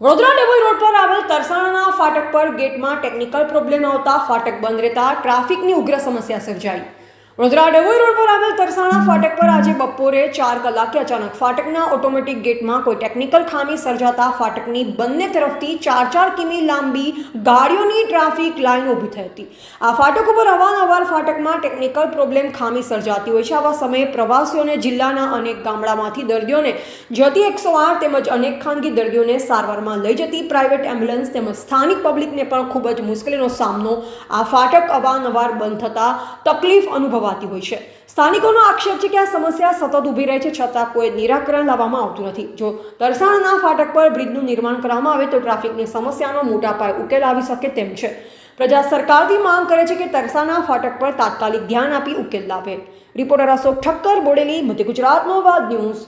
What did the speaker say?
Vadodara Dabhoi road પર આવેલ તરસાણાના ફાટક પર ગેટમાં ટેકનિકલ પ્રોબ્લેમ આવતા ફાટક બંધ રહેતા ટ્રાફિકની ઉગ્ર સમસ્યા સર્જાઈ. વડોદરા ડભોઈ રોડ પર આવેલ તરસાણા ફાટક પર આજે બપોરે ચાર કલાકે અચાનક ફાટકના ઓટોમેટિક ગેટમાં કોઈ ટેકનિકલ ખામી સર્જાતા ફાટકની બંને તરફથી ચાર ચાર કિમી લાંબી ગાડીઓની ટ્રાફિક લાઈન ઊભી થઈ હતી. આ ફાટક ઉપર અવારનવાર ફાટકમાં ટેકનિકલ પ્રોબ્લેમ ખામી સર્જાતી હોય છે. આવા સમયે પ્રવાસીઓને જિલ્લાના અનેક ગામડામાંથી દર્દીઓને જતી એકસો આઠ તેમજ અનેક ખાનગી દર્દીઓને સારવારમાં લઈ જતી પ્રાઇવેટ એમ્બ્યુલન્સ તેમજ સ્થાનિક પબ્લિકને પણ ખૂબ જ મુશ્કેલીનો સામનો આ ફાટક અવારનવાર બંધ થતાં તકલીફ અનુભવાતી હોય છે. સ્થાનિકોનો આક્ષેપ છે કે આ સમસ્યા સતત ઊભી રહે છે છતાં કોઈ નિરાકરણ લાવવામાં આવતું નથી. જો તરસાણના ફાટક પર બ્રિજનું નિર્માણ કરવામાં આવે તો ટ્રાફિકની સમસ્યાનો મોટા પાયે ઉકેલ આવી શકે તેમ છે. પ્રજા સરકારથી માંગ કરે છે કે તરસાના ફાટક પર તાત્કાલિક ધ્યાન આપી ઉકેલ લાવે. રિપોર્ટર અશોક ઠક્કર, બોડેલી, મધ્ય ગુજરાતનો વાદ ન્યૂઝ